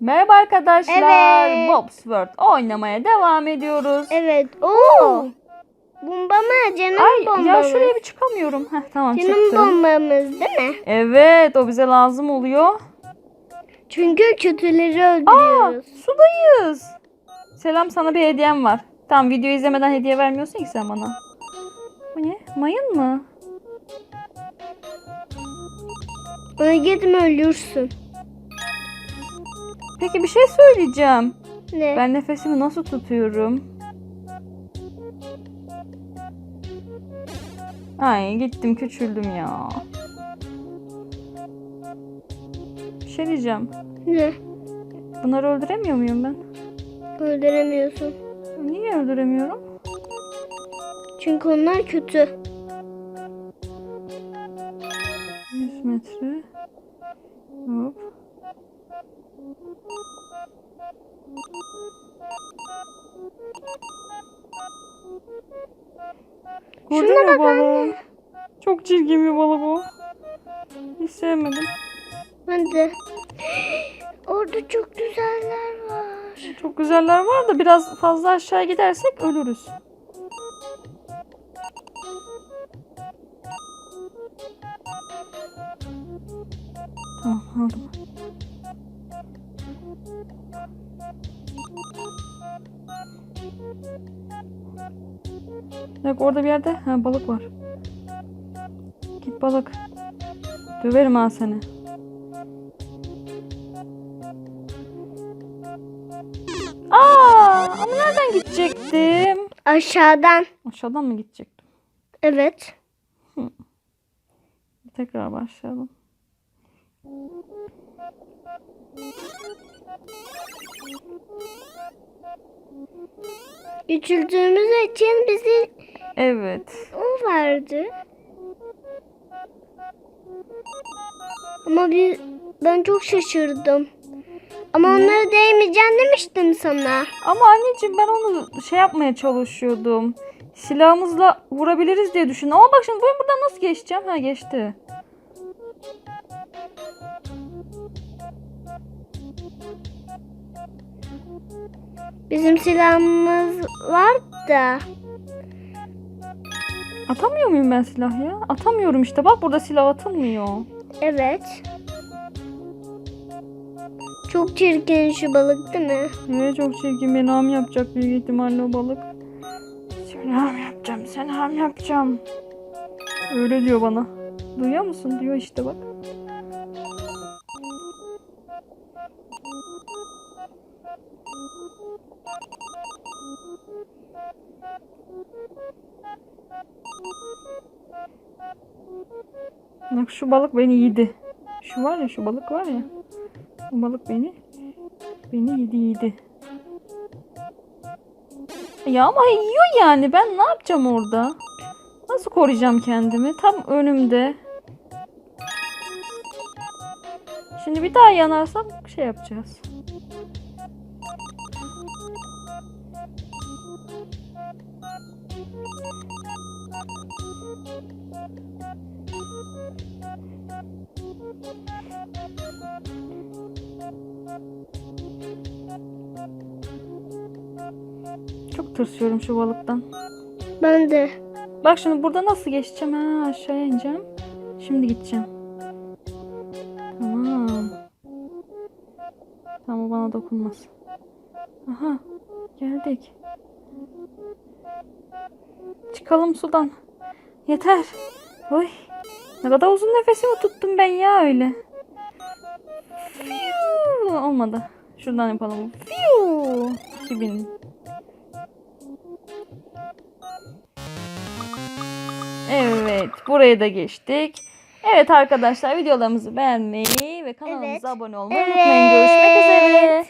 Merhaba arkadaşlar. Evet. Bob's World oynamaya devam ediyoruz. Evet. Oo. Bomba mı? Canım Ay bombamız. ya şuraya bir çıkamıyorum. Heh, tamam Canım çıktım. bombamız değil mi? Evet o bize lazım oluyor. Çünkü kötüleri Aa öldürüyoruz. sudayız. Selam sana bir hediyem var. Tamam video izlemeden hediye vermiyorsun ki sen bana. Bu ne? Mayın mı? Ona gitme ölürsün. Peki bir şey söyleyeceğim. Ne? Ben nefesimi nasıl tutuyorum? Ay gittim küçüldüm ya. Bir şey diyeceğim. Ne? Bunları öldüremiyor muyum ben? Öldüremiyorsun. Niye öldüremiyorum? Çünkü onlar kötü. Gördün mü balığı? Çok çirkin bir balık o. Hiç sevmedim. Ben de. Orada çok güzeller var. Çok güzeller var da biraz fazla aşağı gidersek ölürüz. Tamam aldım. Bak orada bir yerde ha, balık var. Git balık. Döverim ha seni. Aa, ama nereden gidecektim? Aşağıdan. Aşağıdan mı gidecektim? Evet. Tekrar başlayalım. Küçüldüğümüz için bizi Evet. o verdi. Ama bir, ben çok şaşırdım. Ama onlara değmeyeceğim demiştim sana. Ama anneciğim ben onu şey yapmaya çalışıyordum. Silahımızla vurabiliriz diye düşündüm. Ama bak şimdi ben buradan nasıl geçeceğim? Ha geçti. Bizim silahımız var da. Atamıyor muyum ben silah ya? Atamıyorum işte. Bak burada silah atılmıyor. Evet. Çok çirkin şu balık değil mi? Evet çok çirkin. Beni ham yapacak büyük ihtimalle o balık. Seni ham yapacağım. Seni ham yapacağım. Öyle diyor bana. Duyuyor musun? Diyor işte bak. Bak şu balık beni yedi. Şu var ya şu balık var ya. Bu balık beni beni yedi yedi. Ya ama yiyor yani. Ben ne yapacağım orada? Nasıl koruyacağım kendimi? Tam önümde. Şimdi bir daha yanarsam şey yapacağız. Çok tırsıyorum şu balıktan. Ben de. Bak şimdi burada nasıl geçeceğim? Ha aşağıya ineceğim. Şimdi gideceğim. Tamam. Tamam o bana dokunmaz. Aha geldik. Çıkalım sudan. Yeter. Oy. Ne kadar uzun nefesimi tuttum ben ya öyle. Fiu. Olmadı. Şuradan yapalım. Fiu. 2000. Evet, burayı da geçtik. Evet arkadaşlar videolarımızı beğenmeyi ve kanalımıza Evet. abone olmayı unutmayın. Görüşmek üzere.